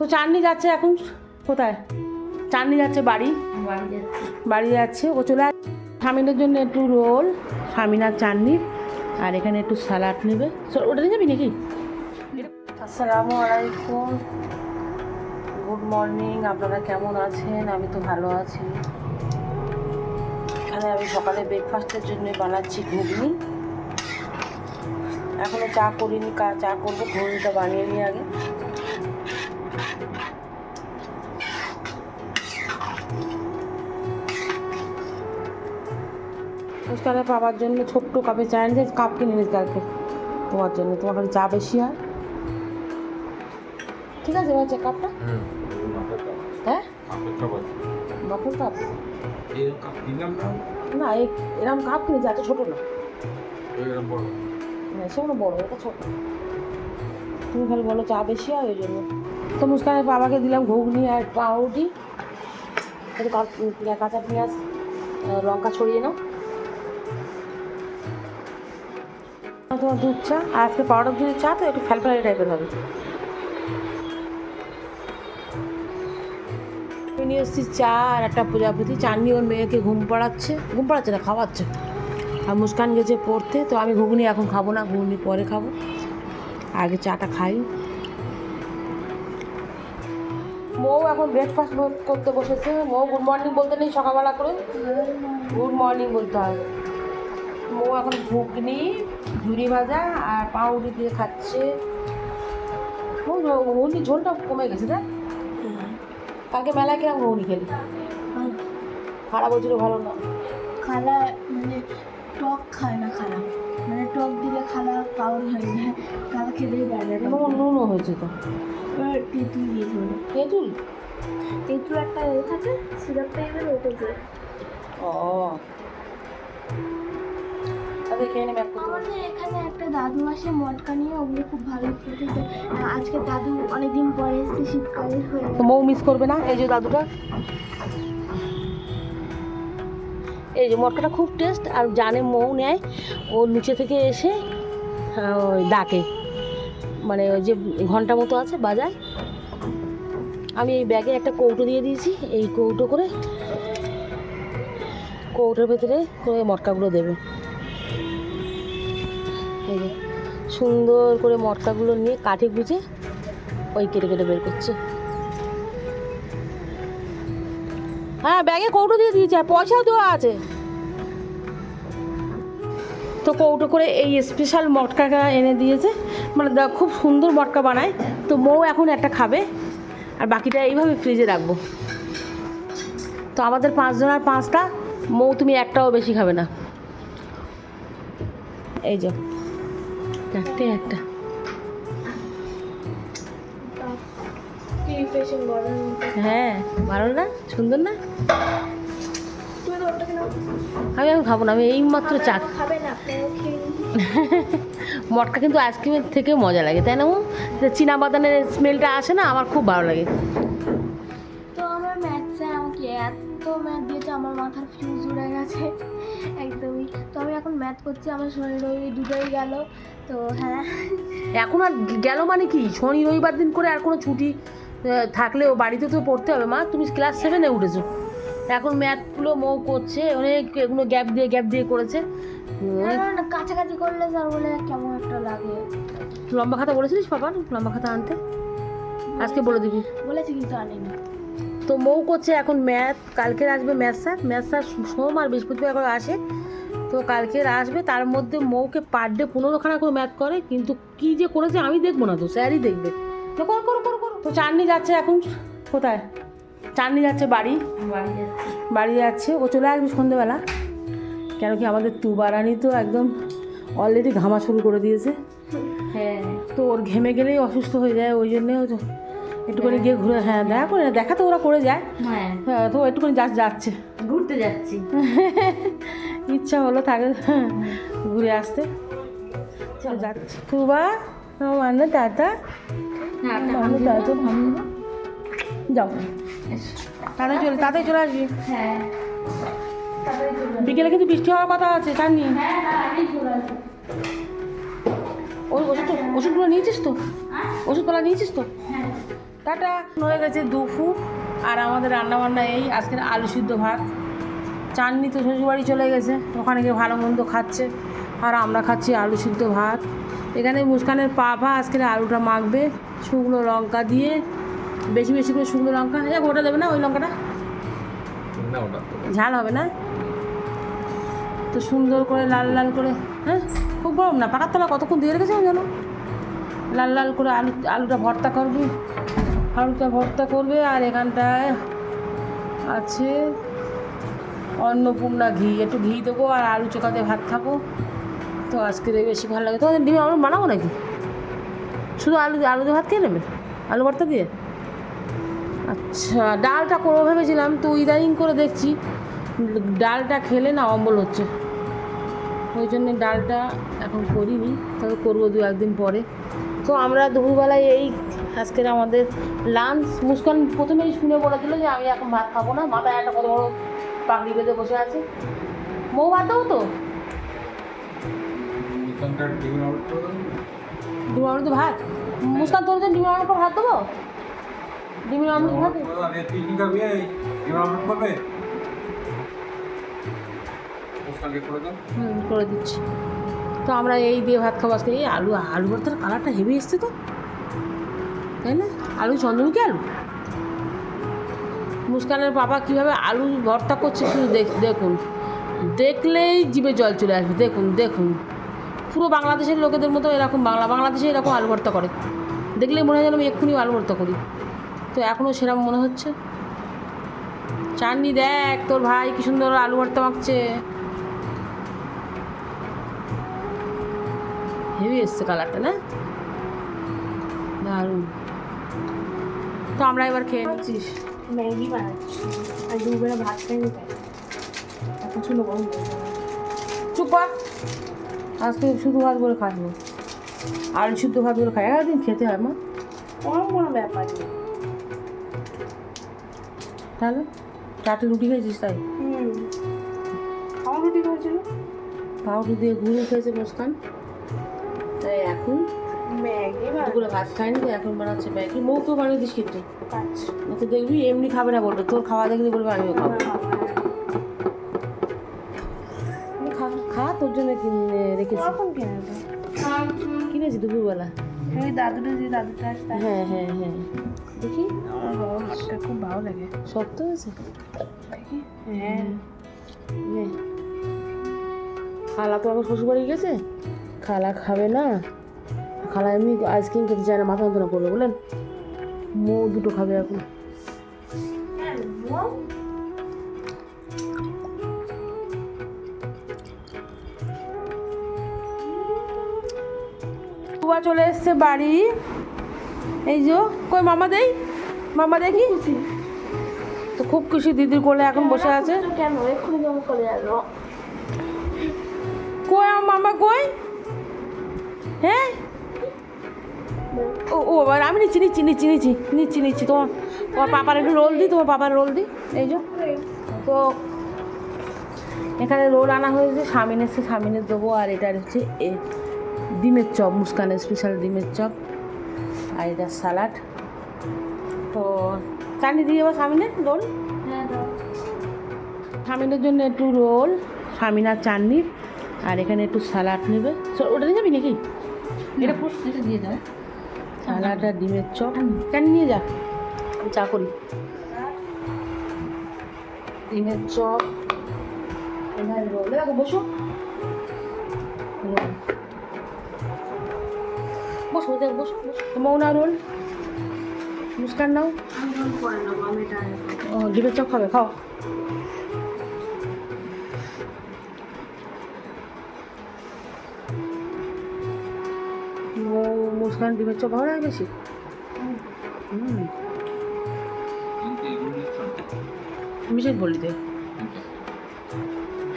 তো চাঁদনি যাচ্ছে এখন কোথায়? চাঁদনি যাচ্ছে বাড়ি? বাড়ি যাচ্ছে। ও চলে আস স্বামীনের জন্য একটু রোল স্বামীনার চাটনি আর এখানে একটু স্যালাড নেবে। ওটা নিয়ে যাবি নাকি? আসসালামু আলাইকুম। গুড মর্নিং আপনারা কেমন আছেন? আমি তো ভালো আছি। এখানে আমি সকালে ব্রেকফাস্টের জন্য বানাচ্ছি ঘুগনি। এখনও চা করিনি চা করব, ঘুগনিটা বানিয়ে নিই আগে। মুস্কানের পাওয়ার জন্য ছোট্ট কাপে চা এনেছে কাপ কিনে নিস কালকে তোমার জন্য। তোমার খালি চা বেশি হয়। ঠিক আছে এবার চা কাপটা হ্যাঁ? মাপের কাপ না। না এই এরকম কাপ কিনেছি এত ছোটো না। বড়। হ্যাঁ সেগুলো বড় এটা ছোটো। তুমি খালি বলো চা বেশি হয় ওই জন্য। তো মুস্কানের বাবাকে দিলাম ঘুগনি আর পাউরুটি। একটু কাঁচা পেঁয়াজ লঙ্কা ছড়িয়ে নাও। তোমার দুধ চা আর আজকে পাউডার দুধের চা তো একটু ফ্যালফ্যালি টাইপের হবে। নিয়ে এসেছি চা আর একটা প্রজাপতি চাননি ওর মেয়েকে ঘুম পাড়াচ্ছে। ঘুম পাড়াচ্ছে না খাওয়াচ্ছে। আর মুস্কান গেছে পড়তে তো আমি ঘুগনি এখন খাব না ঘুগনি পরে খাব। আগে চাটা খাই। মৌ এখন ব্রেকফাস্ট করতে বসেছে। মৌ গুড মর্নিং বলতে নেই সকালবেলা করে। গুড মর্নিং বলতে হবে মৌ এখন ঘুগনি ঝুরি ভাজা আর পাউরুটি দিয়ে খাচ্ছে। ঘুগনি ঝোলটা কমে গেছে তাই কালকে মেলায় কিরম ঘুগনি খেলি? খারাপ বলছিল ভালো না। খালা মানে টক খায় না খালা। মানে টক দিলে খালা পাগল হয়ে যায় খালা খেতেই পারে না নুন নুনও হয়েছে তো। এবার তেঁতুল দিয়েছিল তেঁতুল? তেঁতুল একটা এ থাকে সিরাপ টাইপের ওটা দিয়ে। ও। তাহলে খেয়ে নেবে আমাদের এখানে একটা দাদু আসে মটকা নিয়ে ওগুলো খুব ভালো খেতে। দেয়। আর আজকে দাদু অনেকদিন পরে এসেছে শীতকালে হয়ে তো মৌ মিস করবে না? এই যে দাদুটা। এই যে মটকাটা খুব টেস্ট আর জানে মৌ নেয়। ও নিচে থেকে এসে ওই ডাকে। মানে ওই যে ঘণ্টা মতো আছে বাজায়। আমি এই ব্যাগে একটা কৌটো দিয়ে দিয়েছি এই কৌটো করে কৌটোর ভেতরে করে মটকাগুলো দেবে। এই যে, সুন্দর করে মটকাগুলো নিয়ে কাঠি গুঁজে ওই কেটে কেটে বের করছে। হ্যাঁ ব্যাগে কৌটো দিয়ে দিয়েছে পয়সাও দেওয়া আছে। তো কৌটো করে এই স্পেশাল মটকাটা এনে দিয়েছে। মানে খুব সুন্দর মটকা বানায়। তো মৌ এখন একটা খাবে, আর বাকিটা এইভাবে ফ্রিজে রাখব। তো আমাদের পাঁচজন আর পাঁচটা, মৌ তুমি একটাও বেশি খাবে না। এই যে। চারটে একটা। হ্যাঁ ভালো না? সুন্দর না? আমি এখন খাব না আমি এই মাত্র চা। মটকা কিন্তু আইসক্রিমের থেকে মজা লাগে তাই না চীনা বাদানের স্মেলটা আসে না আমার খুব ভালো লাগে। তো আমার ম্যাথসে আমাকে এত ম্যাথ দিয়েছে আমার মাথার ফিউজ উড়ে গেছে। একদমই। তো ম্যাথ করছি আমার শরীর ওই দুটোই গেল তো হ্যাঁ। এখন আর গেল মানে কি? শনি রবিবার দিন করে আর কোনো ছুটি থাকলেও বাড়িতে তো পড়তে হবে। মা তুমি ক্লাস সেভেনে উঠেছো। এখন ম্যাথগুলো মৌ করছে অনেক এগুলো গ্যাপ দিয়ে গ্যাপ দিয়ে করেছে। না, কাছাকাছি করলে স্যার বলে কেমন একটা লাগে। লম্বা খাতা বলেছিলিস বাবা? লম্বা খাতা আনতে? আজকে বলে দিবি। বলেছি কিন্তু আনিনি। তো মৌ করছে এখন ম্যাথ কালকের আসবে ম্যাথ স্যার। ম্যাথ স্যার সোম আর বৃহস্পতিবার করে আসে। তো কালকের আসবে তার মধ্যে মৌকে পার ডে পনেরোখানা করে ম্যাথ করে কিন্তু কি যে করেছে আমি দেখব না তো স্যারই দেখবে। তো করো করো করো করো। তো চাননি যাচ্ছে এখন কোথায়? চাননি যাচ্ছে বাড়ি? বাড়ি যাচ্ছে। ও চলে আসবে সন্ধ্যেবেলা কেন কি আমাদের তুবারানি তো একদম অলরেডি ঘামা শুরু করে দিয়েছে। হ্যাঁ। তো ওর ঘেমে গেলেই অসুস্থ হয়ে যায় ওই জন্যে একটুখানি গিয়ে ঘুরে হ্যাঁ দেখা করে দেখা তো ওরা করে যায়। হ্যাঁ। হ্যাঁ তো একটুখানি যাচ্ছে। ঘুরতে যাচ্ছি। ইচ্ছা হলো থাকে ঘুরে আসতে। যাচ্ছে। তুবা মানে দাদা মানে দাদা যাও। তাড়াতাড়ি চলে তাড়াতাড়ি চলে আসবি। হ্যাঁ। বিকেলে কিন্তু বৃষ্টি হওয়ার কথা আছে জানি হ্যাঁ না আমি চলে ওই ওষুধ ওষুধগুলো নিয়েছিস তো? ওষুধপালা নিয়েছিস তো? হ্যাঁ। তা টাটা। হয়ে গেছে দুপুর। আর আমাদের রান্নাবান্না এই আজকের আলু সিদ্ধ ভাত। চাননি তো শ্বশুরবাড়ি চলে গেছে ওখানে গিয়ে ভালো মন্দ খাচ্ছে। আর আমরা খাচ্ছি আলু সিদ্ধ ভাত। এখানে মুস্কানের পাপা আজকে আলুটা মাখবে শুকনো লঙ্কা দিয়ে বেশি বেশি করে শুকনো লঙ্কা। এ ওটা দেবে না ওই লঙ্কাটা? ঝাল হবে না? তো সুন্দর করে লাল লাল করে হ্যাঁ? খুব গরম না পাকার তলা কতক্ষণ দিয়ে রেখেছে জানো? লাল লাল করে আলু আলুটা ভর্তা করবি আলুটা ভর্তা করবে আর এখানটায় আছে অন্নপূর্ণা ঘি, একটু ঘি দেবো আর আলু চোখাতে ভাত খাব। তো আজকে বেশি ভালো লাগে। তোমাদের ডিম আমরা বানাবো নাকি? শুধু আলু আলু দিয়ে ভাত খেয়ে নেবে? আলু ভর্তা দিয়ে? আচ্ছা ডালটা করব ভেবেছিলাম, তো ইদানিং করে দেখছি, ডালটা খেলে না অম্বল হচ্ছে। ওই জন্য ডালটা এখন করিনি, তবে করব দু একদিন পরে। তো আমরা দুপুরবেলায় এই আজকের আমাদের লাঞ্চ মুস্কান প্রথমেই শুনে বলেছিল যে আমি এখন ভাত খাব না। মাথায় একটা কত বড় পাগড়ি বেঁধে বসে আছে। মৌ ভাত দেবো তো? ডিম অমৃত ভাত? মুস্কান তোর ডিম অমৃত ভাত দেবো? ডিমের অমৃত ভাত হুম করে দিচ্ছি। তো আমরা এই দিয়ে ভাত খাব আজকে। এই আলু আলু ভর্তার কালারটা হেভি এসছে তো। তাই না? আলু চন্দ্রমুখী আলু? মুস্কানের বাবা কীভাবে আলু ভর্তা করছে শুধু দেখ- দেখুন। দেখলেই জিভে জল চলে আসবে। দেখুন দেখুন। পুরো বাংলাদেশের লোকেদের মতো এরকম বাংলা, বাংলাদেশে এরকম আলু ভর্তা করে। দেখলেই মনে হয় যেন আমি এক্ষুনি আলু ভর্তা করি। তো এখনও সেরকম মনে হচ্ছে? চাননি, দেখ, তোর ভাই কি সুন্দর আলু ভর্তা মাখছে। হেভি এসছে কালারটা না? দারুণ। তো আমরা এবার খেয়ে নিচ্ছিস ম্যাগি বানাচ্ছি। আর দুবেলা ভাত তাই। এখন শুনো গরম চুপ কর। আজকে শুধু ভাত করে খাব আর শুদ্ধ ভাত করে খাই একদিন খেতে হয় মা। কোনো কোনো ব্যাপার নেই। তাহলে চারটে রুটি খেয়েছিস তাই? হুম। আমার রুটি করেছিল পাউরুটি দিয়ে ঘুরে খেয়েছে মুস্কান। তাই এখন দুপুরে ভাত খাইনি তো এখন বানাচ্ছে ম্যাগি মৌকেও বানিয়ে দিস কিন্তু। বানাচ্ছি তো দেখবি এমনি খাবে না বলবে। তোর খাওয়া দেখলে বলবে আমিও খাব। খা খা তোর জন্য কিনে রেখেছি। তো কিনেছি দুপুরবেলা। ওই দাদুটা যে দাদুটা আসতে হ্যাঁ হ্যাঁ হ্যাঁ। দেখি। আমার খুব ভালো লাগে। শক্ত হয়েছে? হ্যাঁ। খালা তো শ্বশুরবাড়ি গেছে। খালা খাবে না। খালা এমনি আইসক্রিম খেতে চায় না মাথা যন্ত্রণা করবে বলেন মৌ দুটো খাবে এখন। চলে এসছে বাড়ি। এই যে কই মামা দেই? মামা দেখি তো খুব খুশি দিদির কোলে এখন বসে আছে। কেন? এক্ষুনি কেমন করে যাব কই আমার মামা কই? হ্যাঁ? ও ও বাবা, আমি নিচ্ছি নিচ্ছি নিচ্ছি নিচ্ছি নিচ্ছি নিচ্ছি। তোমার তোমার পাপার একটু রোল দিই তোমার পাপার রোল দিই। এই যে তো এখানে রোল আনা হয়েছে স্বামীন এসছে স্বামীনের দেবো আর এটা হচ্ছে এ ডিমের চপ মুস্কানের স্পেশাল ডিমের চপ আর এটা স্যালাড তো চাটনি দিয়ে যাব স্বামীনের রোল? হ্যাঁ দাও। স্বামীনের জন্য একটু রোল স্বামীনার চাটনি আর এখানে একটু স্যালাড নেবে। ওটা নিয়ে যাবি নাকি? এটা দিয়ে দাও। স্যালাড আর ডিমের চপ কেন নিয়ে যা? চা করি। ডিমের চপ বসো। বসো দেখ বসো মৌনা রোল। মুস্কান নাও। ডিমের চপ খাবে খাও। মুস্কান ডিমের চপ ভালো লাগে বেশি? বললি দে।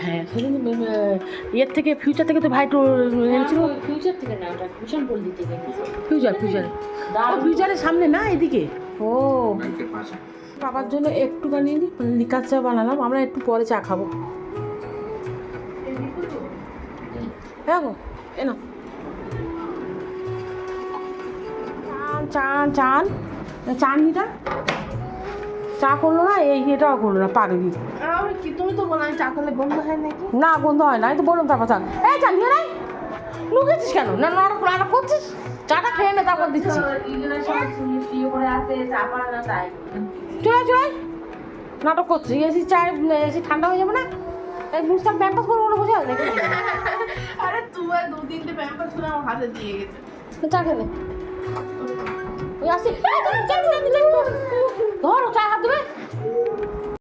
হ্যাঁ সেদিন ইয়ের থেকে ফিউচার থেকে তো ভাই তো এনেছিল। ফিউচার থেকে না ওটা ভীষণ বলদি থেকে ফিউচার ফিউচার ও ফিউচারের সামনে না এদিকে? ও। ব্যাংকের বাবার জন্য একটুখানি লিকার চা বানালাম আমরা একটু পরে চা খাব। হ্যাঁ গো এনো চান চান। চান চাটনিটা চা করল না এই এটাও করল না পারবি আমার কি তুমি তো বলো চা করলে বন্ধ হয় নাকি? না গন্ধ হয় না এই তো বললাম তারপর চা। এই চা নিয়ে নাই লুকেছিস কেন? না নাটক নাটক করছিস? চাটা খেয়ে নে তারপর দিচ্ছি চা পারে তাই। চলে চলে নাটক করছিস এসি চায় এসি ঠান্ডা হয়ে যাবে না? এই বুঝতাম প্যাম্পাস করে মনে বসে আছে আরে তুমি দু তিনটে প্যাম্পাস করে আমার হাতে দিয়ে গেছে। চা খেলে ওই আসি এই, চল, চল, চল, চল, চল। ধর চা হাত দেবে